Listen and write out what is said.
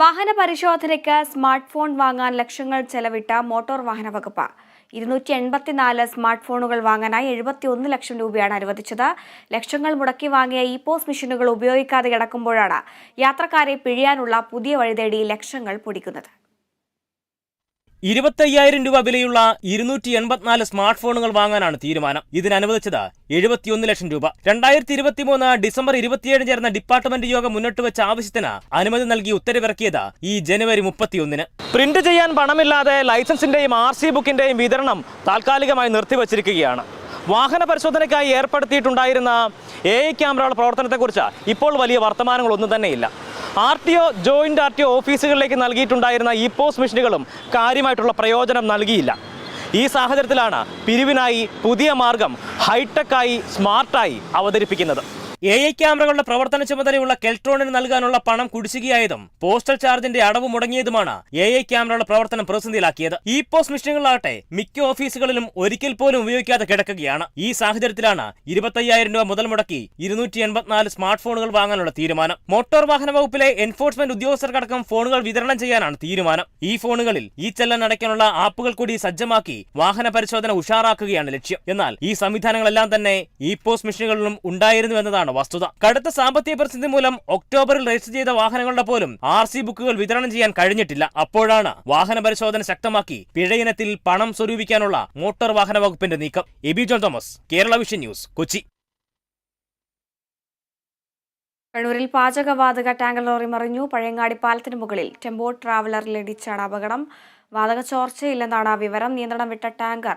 വാഹന പരിശോധനയ്ക്ക് smart phone വാങ്ങാൻ ലക്ഷങ്ങൾ ചെലവിട്ട മോട്ടോർ വാഹന വകുപ്പ്. ഇരുന്നൂറ്റി എൺപത്തിനാല് സ്മാർട്ട് ഫോണുകൾ വാങ്ങാനായി എഴുപത്തിയൊന്ന് ലക്ഷം രൂപയാണ് അനുവദിച്ചത്. ലക്ഷങ്ങൾ മുടക്കി വാങ്ങിയ ഇ പോസ് മെഷീനുകൾ ഉപയോഗിക്കാതെ കിടക്കുമ്പോഴാണ് യാത്രക്കാരെ പിഴിയാനുള്ള പുതിയ വഴി തേടി ലക്ഷങ്ങൾ പൊടിക്കുന്നത്. ഇരുപത്തയ്യായിരം രൂപ വിലയുള്ള ഇരുന്നൂറ്റി എൺപത്തിനാല് സ്മാർട്ട് ഫോണുകൾ വാങ്ങാനാണ് തീരുമാനം. ഇതിന് അനുവദിച്ചത് എഴുപത്തിയൊന്ന് ലക്ഷം രൂപ. രണ്ടായിരത്തി ഇരുപത്തി മൂന്ന് ഡിസംബർ ഇരുപത്തിയേഴ് ചേർന്ന ഡിപ്പാർട്ട്മെന്റ് യോഗം മുന്നോട്ട് വെച്ച ആവശ്യത്തിന് അനുമതി നൽകി ഉത്തരവിറക്കിയത് ഈ ജനുവരി മുപ്പത്തിയൊന്നിന്. പ്രിന്റ് ചെയ്യാൻ പണമില്ലാതെ ലൈസൻസിന്റെയും ആർ സി ബുക്കിന്റെയും വിതരണം താൽക്കാലികമായി നിർത്തിവച്ചിരിക്കുകയാണ്. വാഹന പരിശോധനയ്ക്കായി ഏർപ്പെടുത്തിയിട്ടുണ്ടായിരുന്ന എ ഐ ക്യാമറകളുടെ പ്രവർത്തനത്തെക്കുറിച്ച് ഇപ്പോൾ വലിയ വർത്തമാനങ്ങളൊന്നും തന്നെയില്ല. R T O joint R T O ഓഫീസുകളിലേക്ക് നൽകിയിട്ടുണ്ടായിരുന്ന ഇ പോസ് മെഷീനുകളും കാര്യമായിട്ടുള്ള പ്രയോജനം നൽകിയില്ല. ഈ സാഹചര്യത്തിലാണ് പിരിവിനായി പുതിയ മാർഗം ഹൈടെക്കായി സ്മാർട്ടായി അവതരിപ്പിക്കുന്നത്. എ ഐ ക്യാമറകളുടെ പ്രവർത്തന ചുമതലയുള്ള കെൽട്രോണിന് നൽകാനുള്ള പണം കുടിശ്ശികയായതും പോസ്റ്റൽ ചാർജിന്റെ അടവ് മുടങ്ങിയതുമാണ് എ ഐ ക്യാമറകളുടെ പ്രവർത്തനം പ്രതിസന്ധിയിലാക്കിയത്. ഇ പോസ്റ്റ് മെഷീനുകളാകട്ടെ മിക്ക ഓഫീസുകളിലും ഒരിക്കൽ പോലും ഉപയോഗിക്കാതെ കിടക്കുകയാണ്. ഈ സാഹചര്യത്തിലാണ് ഇരുപത്തയ്യായിരം രൂപ മുതൽ മുടക്കി ഇരുന്നൂറ്റി എൺപത്തിനാല് സ്മാർട്ട് ഫോണുകൾ വാങ്ങാനുള്ള തീരുമാനം. മോട്ടോർ വാഹന വകുപ്പിലെ എൻഫോഴ്സ്മെന്റ് ഉദ്യോഗസ്ഥർക്കടക്കം ഫോണുകൾ വിതരണം ചെയ്യാനാണ് തീരുമാനം. ഈ ഫോണുകളിൽ ഈ ചെല്ലൻ അടയ്ക്കാനുള്ള ആപ്പുകൾ കൂടി സജ്ജമാക്കി വാഹന പരിശോധന ഉഷാറാക്കുകയാണ് ലക്ഷ്യം. എന്നാൽ ഈ സംവിധാനങ്ങളെല്ലാം തന്നെ ഇ പോസ്റ്റ് മെഷീനുകളിലും ഉണ്ടായിരുന്നു എന്നതാണ് വസ്തുത. കടുത്ത സാമ്പത്തിക പ്രതിസന്ധി മൂലം ഒക്ടോബറിൽ രജിസ്റ്റർ ചെയ്ത വാഹനങ്ങളുടെ പോലും ആർ സി ബുക്കുകൾ വിതരണം ചെയ്യാൻ കഴിഞ്ഞിട്ടില്ല. അപ്പോഴാണ് വാഹന പരിശോധന ശക്തമാക്കി പിഴയിനത്തിൽ പണം സ്വരൂപിക്കാനുള്ള മോട്ടോർ വാഹന വകുപ്പിന്റെ നീക്കം. Aby John Thomas Kerala vision news Kochi. കണ്ണൂരിൽ പാചകവാതക ടാങ്കർ ലോറി മറിഞ്ഞു. പഴയങ്ങാടി പാലത്തിന് മുകളിൽ ടെമ്പോ ട്രാവലറിൽ ഇടിച്ചാണ് അപകടം. വാതക ചോർച്ചയില്ലെന്നാണ് വിവരം. നിയന്ത്രണം വിട്ട ടാങ്കർ